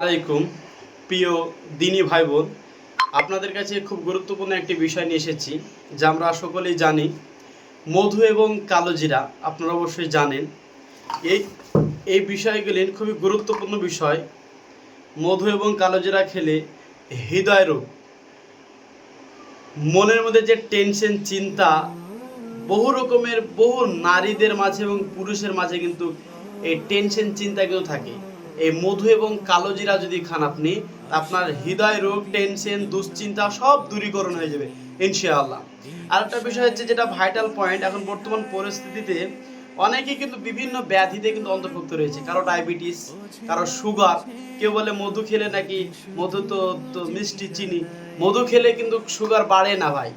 আলাইকুম। প্রিয় দিনী ভাই বোন আপনাদের কাছে খুব গুরুত্বপূর্ণ একটি বিষয় নিয়ে এসেছি, যা আমরা সকলেই জানি। মধু এবং কালোজিরা আপনারা অবশ্যই জানেন। এই এই বিষয়গুলি খুবই গুরুত্বপূর্ণ বিষয়। মধু এবং কালোজিরা খেলে হৃদয় রোগ, মনের মধ্যে যে টেনশন, চিন্তা, বহু রকমের বহু নারীদের মাঝে এবং পুরুষের মাঝে কিন্তু এই টেনশন, চিন্তা কিন্তু থাকে। এই মধু এবং কালোজিরা যদি খান আপনি, আপনার হৃদয় রোগ টেনশন দুশ্চিন্তা সব দূরীকরণ হয়ে যাবে, ইনশাআল্লাহ। আর একটা বিষয় হচ্ছে যেটা ভাইটাল পয়েন্ট এখন বর্তমান পরিস্থিতিতে অনেকে কিন্তু বিভিন্ন ব্যাধিতে কিন্তু অন্তর্ভুক্ত রয়েছে। কারও ডায়াবেটিস কারও সুগার কেউ বলে মধু খেলে নাকি মধু তো তো মিষ্টি চিনি, মধু খেলে কিন্তু সুগার বাড়ে না ভাই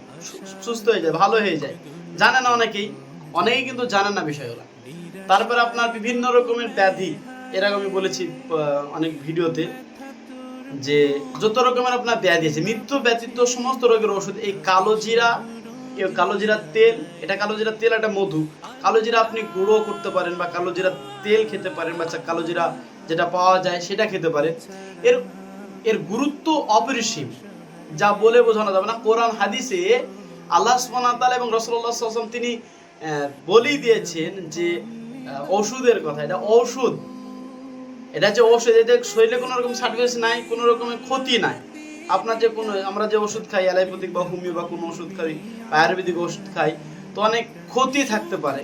সুস্থ হয়ে যায়, ভালো হয়ে যায়। জানে না অনেকেই অনেকেই কিন্তু জানে না বিষয়গুলো। তারপর আপনার বিভিন্ন রকমের ব্যাধি এর আগে আমি বলেছি অনেক ভিডিওতে যে যত রকমের আপনার ব্যাধি আছে, মৃত্যু ব্যতীত সমস্ত রোগের ওষুধ, এই কালো জিরা কালো জিরার তেল, এটা কালো জিরার তেল একটা মধু। কালো জিরা আপনি গুঁড়ো করতে পারেন বা কালো জিরার তেল খেতে পারেন বা কালো জিরা যেটা পাওয়া যায় সেটা খেতে পারেন। এর এর গুরুত্ব অপরিসীম। যা বলে বোঝানো যাবে না। কোরআন হাদিসে আল্লাহ সুবহানাহু এবং আলাইহি ওয়াসাল্লাম তিনি বলেই দিয়েছেন যে ওষুধের কথা। এটা ঔষধ। এটা যে ওষুধ, এতে শরীরে কোনো রকম সার্টিফিকেট নাই, কোনো রকমের ক্ষতি নাই। আপনার যে কোনো, আমরা যে ওষুধ খাই, অ্যালোপ্যাথিক বা হোমিও বা কোনো ওষুধ খাই আয়ুর্বেদিক ওষুধ খাই, তো অনেক ক্ষতি থাকতে পারে।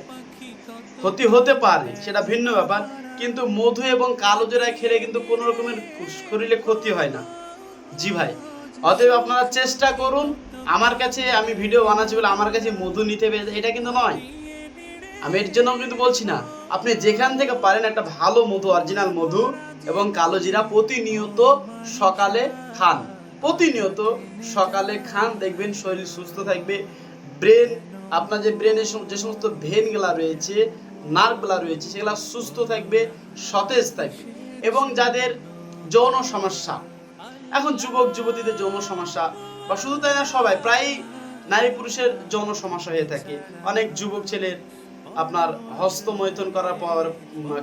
ক্ষতি হতে পারে, সেটা ভিন্ন ব্যাপার, কিন্তু মধু এবং কালো জিরা খেলে কিন্তু কোনো রকমের শরীরে ক্ষতি হয় না। জি ভাই, অতএব আপনারা চেষ্টা করুন, আমার কাছে আমি ভিডিও বানাচ্ছি বলে আমার কাছে মধু নিতে হবে এটা কিন্তু নয়। আমি এর জন্য কিন্তু বলছি না আপনি যেখান থেকে পারেন একটা ভালো মধু অরিজিনাল মধু এবং কালো জিরা প্রতিনিয়ত সকালে খান। প্রতিনিয়ত সকালে খান, দেখবেন শরীর সুস্থ থাকবে। ব্রেন আপনার যে ব্রেনের যে সমস্ত ভেনগুলা রয়েছে নার্ভগুলা রয়েছে, সেগুলা সুস্থ থাকবে, সতেজ থাকবে। এবং যাদের যৌন সমস্যা, এখন যুবক, যুবতীদের যৌন সমস্যা, বা শুধু তাই না, সবাই প্রায় নারী পুরুষের যৌন সমস্যা হয়ে থাকে। অনেক যুবক ছেলের আপনার হস্ত হস্তমৈথুন করার পর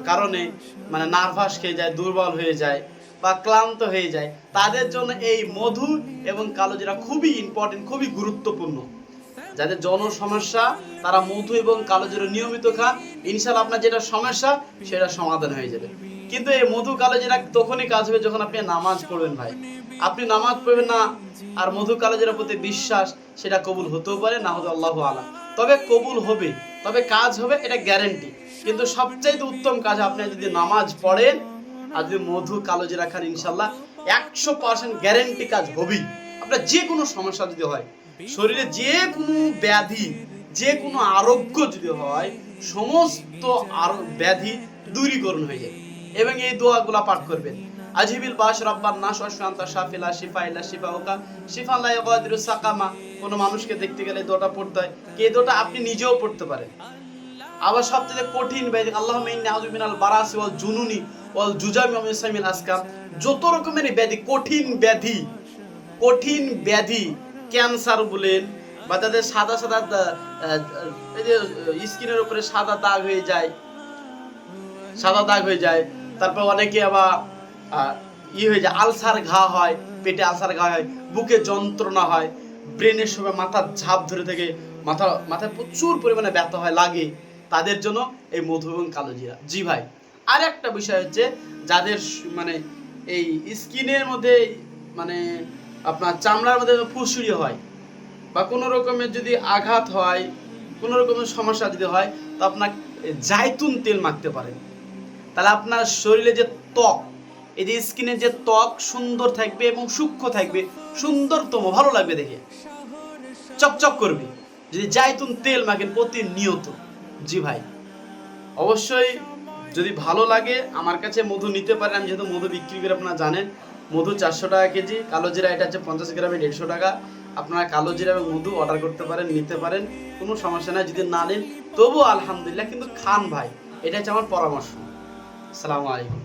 কারণে মানে নার্ভাস খেয়ে যায়, দুর্বল হয়ে যায় বা ক্লান্ত হয়ে যায়। তাদের জন্য এই মধু এবং কালোজিরা খুবই ইম্পর্টেন্ট খুবই গুরুত্বপূর্ণ। যাদের যৌন সমস্যা, তারা মধু এবং কালোজিরা নিয়মিত খান। ইনশাল্লাহ আপনার যেটা সমস্যা, সেটা সমাধান হয়ে যাবে। কিন্তু এই মধু কালোজিরা তখনই কাজ হবে যখন আপনি নামাজ পড়বেন ভাই। আপনি নামাজ পড়বেন না, আর মধু কালোজিরার প্রতি বিশ্বাস, সেটা কবুল হতেও পারে, না হতে আল্লাহ আলাম। তবে কবুল হবে। তবে কাজ হবে, এটা গ্যারেন্টি কিন্তু সবচাইতে উত্তম কাজ, আপনি যদি নামাজ পড়েন, আর যদি মধু কালোজিরা খান, ইনশাল্লাহ, একশো পার্সেন্ট গ্যারেন্টি কাজ হবেই। আপনার যে কোনো সমস্যা যদি হয়, শরীরে যে কোনো ব্যাধি, যে কোনো আরোগ্য যদি হয়, সমস্ত আর ব্যাধি দূরীকরণ হয়ে যায়। এবং এই দোয়াগুলা পাঠ করবেন। আজিবিল বাস রব্বান নাস অশান্তা শাফিলা শিফা ইলা শিফা ওকা শিফা লা ইয়াগাদিরু সাকামা। কোনো মানুষকে দেখতে গেলে দোয়াটা পড়তে হয়। কি দোয়াটা আপনি নিজেও পড়তে পারেন। আবার সবচেয়ে কঠিন ব্যাধি আল্লাহ ইন্নি আউযু মিনাল বারাসি ওয়াল জুনুনি ওয়াল জুজামি ওয়া মিন সামিল আসকাম যত রকমের ব্যাধি, কঠিন ব্যাধি কঠিন ব্যাধি, ক্যান্সার বলেন বা তাদের সাদা সাদা এই যে স্কিনের উপরে সাদা দাগ হয়ে যায়, সাদা দাগ হয়ে যায়। তারপর অনেকে আবার ই হয়ে যায়, আলসার ঘা হয়, পেটে আলসার ঘা হয়, বুকে যন্ত্রণা হয়, ব্রেনের সময় মাথার ঝাপ ধরে থেকে, মাথা, মাথায় প্রচুর পরিমাণে ব্যথা হয়, লাগে। তাদের জন্য এই মধু এবং কালো জিরা। জি ভাই আর একটা বিষয় হচ্ছে যাদের মানে এই স্কিনের মধ্যে মানে আপনার চামড়ার মধ্যে ফুসুড়ি হয় বা কোনো রকমের যদি আঘাত হয়, কোনো রকমের সমস্যা যদি হয়, তো আপনার জাইতুন তেল মাখতে পারেন। তাহলে আপনার শরীরে যে ত্বক এই যে স্কিনের যে ত্বক সুন্দর থাকবে এবং সূক্ষ্ম থাকবে, সুন্দরতম, ভালো লাগবে দেখে। চকচক করবে। যদি জাইতুন তেল মাখেন প্রতিনিয়ত। জি ভাই। অবশ্যই যদি ভালো লাগে, আমার কাছে মধু নিতে পারেন। আমি যেহেতু মধু বিক্রি করে আপনারা জানেন, মধু চারশো টাকা কেজি, কালো জিরা এটা হচ্ছে পঞ্চাশ গ্রামে দেড়শো টাকা। আপনারা কালো জিরা এবং মধু অর্ডার করতে পারেন, নিতে পারেন, কোনো সমস্যা নাই। যদি না নেন তবুও আলহামদুলিল্লাহ, কিন্তু খান ভাই। এটা হচ্ছে আমার পরামর্শ। আসসালামু আলাইকুম।